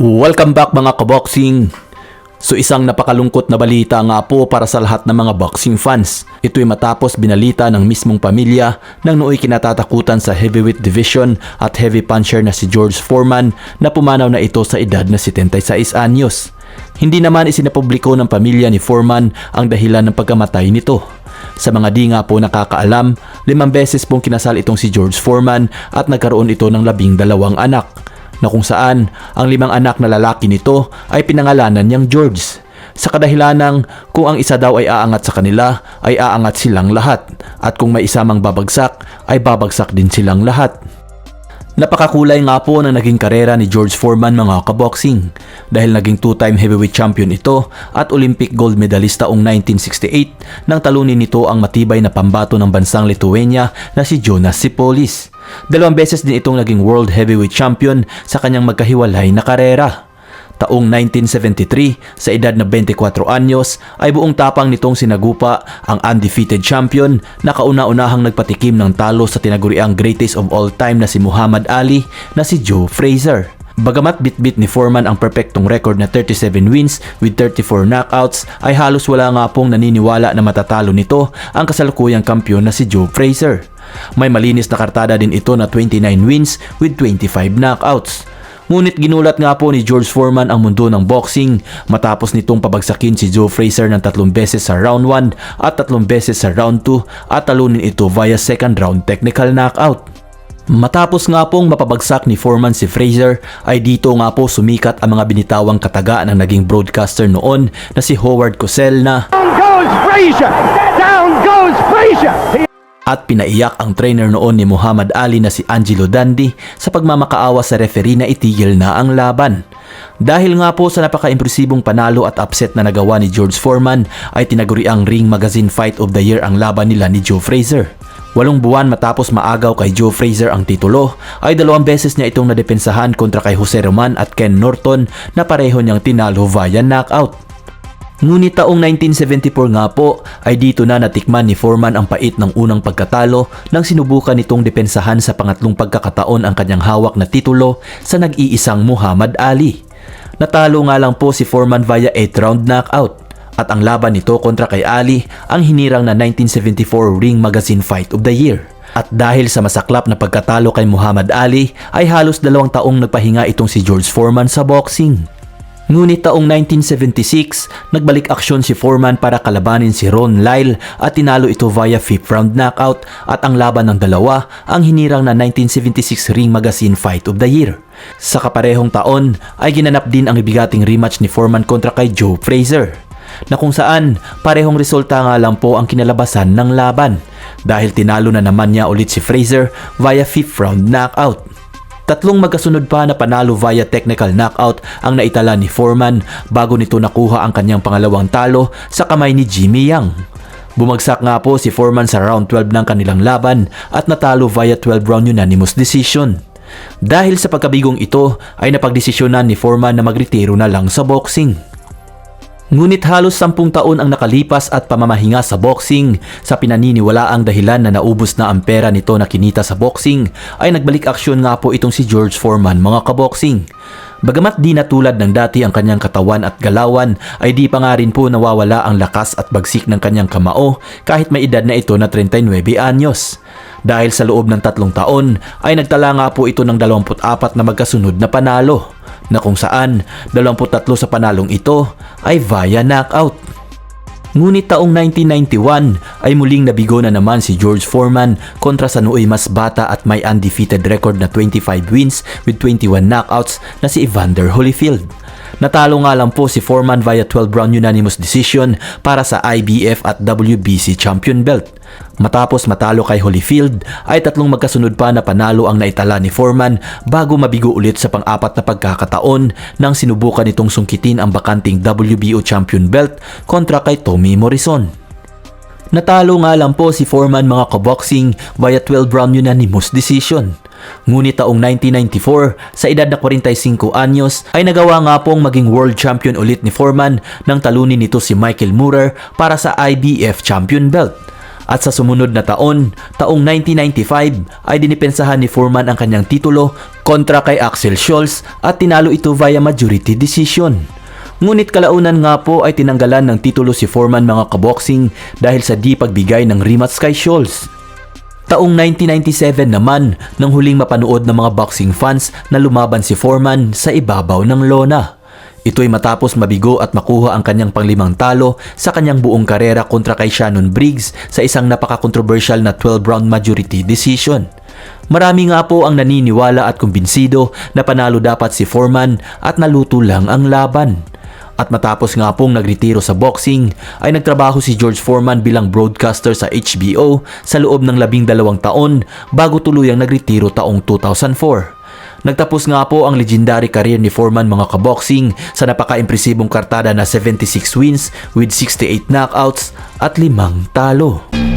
Welcome back mga kaboxing! So isang napakalungkot na balita nga po para sa lahat ng mga boxing fans. Ito'y matapos binalita ng mismong pamilya ng nooy kinatatakutan sa heavyweight division at heavy puncher na si George Foreman na pumanaw na ito sa edad na 76 anyos. Hindi naman isinapubliko ng pamilya ni Foreman ang dahilan ng pagkamatay nito. Sa mga di nga po nakakaalam, limang beses pong kinasal itong si George Foreman at nagkaroon ito ng labing dalawang anak na kung saan ang limang anak na lalaki nito ay pinangalanan niyang George. Sa kadahilan ng kung ang isa daw ay aangat sa kanila, ay aangat silang lahat. At kung may isa mang babagsak, ay babagsak din silang lahat. Napakakulay nga po ng naging karera ni George Foreman mga kaboxing dahil naging two-time heavyweight champion ito at Olympic gold medalist taong 1968 nang talunin nito ang matibay na pambato ng bansang Lithuania na si Jonas Sipolis. Dalawang beses din itong naging world heavyweight champion sa kanyang magkahiwalay na karera. Taong 1973, sa edad na 24 anyos, ay buong tapang nitong sinagupa ang undefeated champion na kauna-unahang nagpatikim ng talo sa tinaguriang greatest of all time na si Muhammad Ali na si Joe Frazier. Bagamat bitbit ni Foreman ang perpektong record na 37 wins with 34 knockouts ay halos wala nga pong naniniwala na matatalo nito ang kasalukuyang kampiyon na si Joe Frazier. May malinis na kartada din ito na 29 wins with 25 knockouts. Ngunit ginulat nga po ni George Foreman ang mundo ng boxing matapos nitong pabagsakin si Joe Frazier ng tatlong beses sa round 1 at tatlong beses sa round 2 at talunin ito via second round technical knockout. Matapos nga pong mapabagsak ni Foreman si Frazier ay dito nga po sumikat ang mga binitawang kataga ng naging broadcaster noon na si Howard Cosell na Down goes Frazier! Down goes Frazier! At pinaiyak ang trainer noon ni Muhammad Ali na si Angelo Dandi sa pagmamakaawa sa referee na itigil na ang laban. Dahil nga po sa napaka-impresibong panalo at upset na nagawa ni George Foreman ay tinaguri ang Ring Magazine Fight of the Year ang laban nila ni Joe Frazier. Walong buwan matapos maagaw kay Joe Frazier ang titulo, ay dalawang beses niya itong nadepensahan kontra kay Jose Roman at Ken Norton na pareho niyang tinalo via knockout. Ngunit taong 1974 nga po ay dito na natikman ni Foreman ang pait ng unang pagkatalo nang sinubukan nitong depensahan sa pangatlong pagkakataon ang kanyang hawak na titulo sa nag-iisang Muhammad Ali. Natalo nga lang po si Foreman via 8 round knockout at ang laban nito kontra kay Ali ang hinirang na 1974 Ring Magazine Fight of the Year. At dahil sa masaklap na pagkatalo kay Muhammad Ali ay halos dalawang taong nagpahinga itong si George Foreman sa boxing. Ngunit taong 1976, nagbalik aksyon si Foreman para kalabanin si Ron Lyle at tinalo ito via 5th round knockout at ang laban ng dalawa ang hinirang na 1976 Ring Magazine Fight of the Year. Sa kaparehong taon ay ginanap din ang ibigating rematch ni Foreman kontra kay Joe Frazier na kung saan parehong resulta nga lang po ang kinalabasan ng laban dahil tinalo na naman niya ulit si Frazier via 5th round knockout. Tatlong magkasunod pa na panalo via technical knockout ang naitala ni Foreman bago nito nakuha ang kanyang pangalawang talo sa kamay ni Jimmy Yang. Bumagsak nga po si Foreman sa round 12 ng kanilang laban at natalo via 12 round unanimous decision. Dahil sa pagkabigong ito ay napagdesisyonan ni Foreman na magretiro na lang sa boxing. Ngunit halos sampung taon ang nakalipas at pamamahinga sa boxing sa pinaniniwala ang dahilan na naubos na ang pera nito na kinita sa boxing ay nagbalik aksyon nga po itong si George Foreman mga kaboxing. Bagamat di na tulad ng dati ang kanyang katawan at galawan ay di pa nga rin po nawawala ang lakas at bagsik ng kanyang kamao kahit may edad na ito na 39 anyos. Dahil sa loob ng tatlong taon ay nagtala nga po ito ng 24 na magkasunod na panalo na kung saan 23 sa panalong ito ay via knockout. Ngunit taong 1991 ay muling nabigo na naman si George Foreman kontra sa nooy mas bata at may undefeated record na 25 wins with 21 knockouts na si Evander Holyfield. Natalo nga lang po si Foreman via 12 round unanimous decision para sa IBF at WBC champion belt. Matapos matalo kay Holyfield ay tatlong magkasunod pa na panalo ang naitala ni Foreman bago mabigo ulit sa pang-apat na pagkakataon nang sinubukan itong sungkitin ang bakanting WBO champion belt kontra kay Tommy Morrison. Natalo nga lang po si Foreman mga kaboxing via 12 round unanimous decision. Ngunit taong 1994, sa edad na 45 anyos, ay nagawa nga pong maging world champion ulit ni Foreman nang talunin nito si Michael Moorer para sa IBF champion belt. At sa sumunod na taon, taong 1995, ay dinipensahan ni Foreman ang kanyang titulo kontra kay Axel Scholz at tinalo ito via majority decision. Ngunit kalaunan nga po ay tinanggalan ng titulo si Foreman mga kaboxing dahil sa di pagbigay ng rematch kay Scholz. Taong 1997 naman nang huling mapanood ng mga boxing fans na lumaban si Foreman sa ibabaw ng lona. Ito'y matapos mabigo at makuha ang kanyang panglimang talo sa kanyang buong karera kontra kay Shannon Briggs sa isang napaka-controversial na 12-round majority decision. Marami nga po ang naniniwala at kumbinsido na panalo dapat si Foreman at naluto lang ang laban. At matapos nga pong nagretiro sa boxing, ay nagtrabaho si George Foreman bilang broadcaster sa HBO sa loob ng labing dalawang taon bago tuluyang nagretiro taong 2004. Nagtapos nga po ang legendary career ni Foreman mga kaboxing sa napaka-impresibong kartada na 76 wins with 68 knockouts at limang talo.